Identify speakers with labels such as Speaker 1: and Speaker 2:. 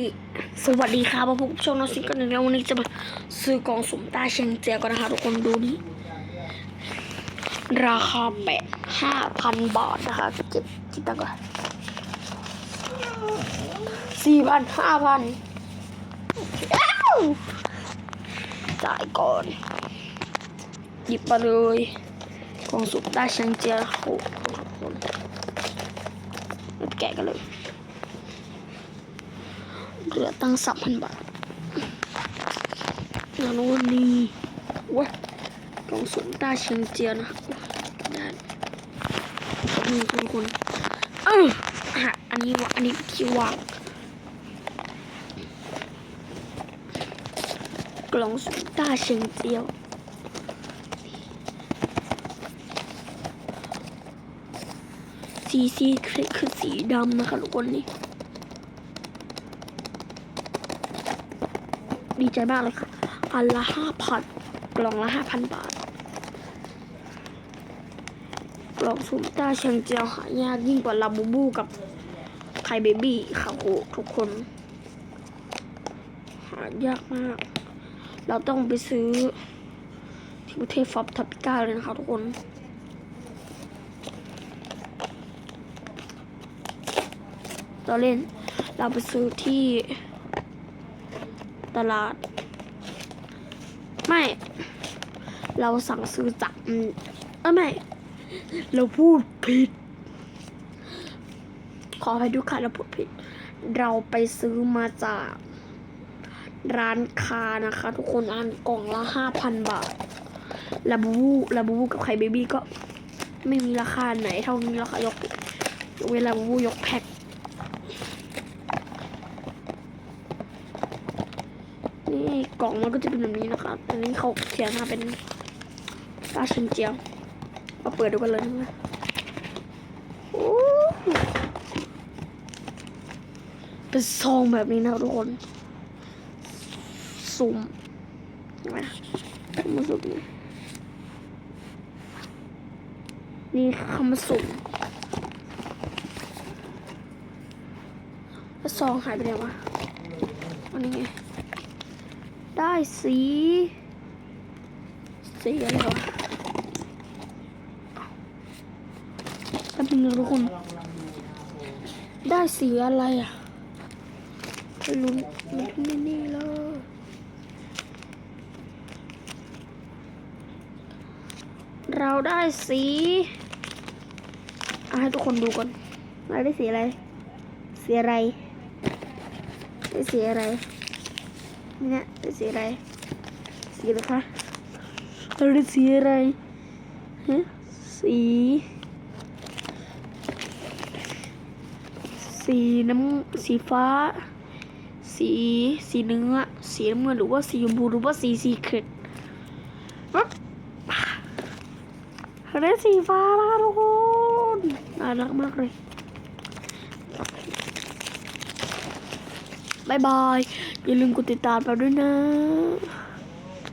Speaker 1: ดีสวัสดีครับมาพบกับช่องน้องซิกกันหนึ่งแล้ววันนี้จะมาซื้อกองสุ่มตาเชียงเจียกันนะคะทุกคนดูนี่ราคาแปดห้าพันบาทนะคะเก็บคิดตังก่อนสี่พันห้าพันจ่ายก่อน หยิบมาเลยกองสุ่มตาเชียงเจียโอ้โหแกะกันเลย เหลือตั้งสามพันบาทงานวันนี้ว้ยกล่องสุ่มตาเชียงเจียนะได้นี่ทุกคนเอออะอันนี้วะอันนี้ที่วางกล่องสุ่มตาเชียงเจียวสีสีคือสีดำนะคะทุกคนนี่ ดีใจมากเลยค่ะ อันละห้าพันกล่องละห้าพันบาท กล่องสุ่มตาเชียงเจียวหายากยิ่งกว่าลาบูบูกับไข่เบบี้ค่ะโหทุกคน หายากมาก เราต้องไปซื้อที่ประเทศฟอบทับปิก้าเลยนะคะทุกคนเราเล่น เราไปซื้อที่ ตลาด ไม่ เราสั่งซื้อจากอืมเออไม่ เราพูดผิด ขอให้ทุกค่ะเราพูดผิด เราไปซื้อมาจากร้านค้านะคะ ทุกคนอันกล่องละห้าพันบาทลาบูบูลาบูบูกับไข่เบบี้ก็ไม่มีราคาไหนเท่านี้ราคายกยกเวลาบูบูยกแพ็ค นี่กล่องมันก็จะเป็นแบบนี้นะคะอันนี้เขาเขียนมาเป็นตาชินเจียวมาเปิดดูกันเลยนะโอ้เป็นซองแบบนี้นะทุกคนสุ่มนไหมคำว่าสุ่มนี่นี่คำสุ่มซองหายไปไหนวะอันนี้ไง ได้สี สีอะไรวะแป๊บนึงนะทุกคน ได้สีอะไรอะลุ้นลุ้นนี่ๆเลยเราได้สีให้ทุกคนดูก่อนเราได้สีอะไร สีอะไรได้สีอะไร เนี่ยเป็นสีอะไร สีอะไรคะเราได้สีอะไรฮะสี สีน้ำสีฟ้า สีสีเนื้อสีน้ำเงินหรือว่าสีชมพูหรือว่าสีสีเข็ดเราได้สีฟ้าแล้วทุกคนน่ารักมากเลยายบาย อย่าลืมกดติดตามเราด้วยนะ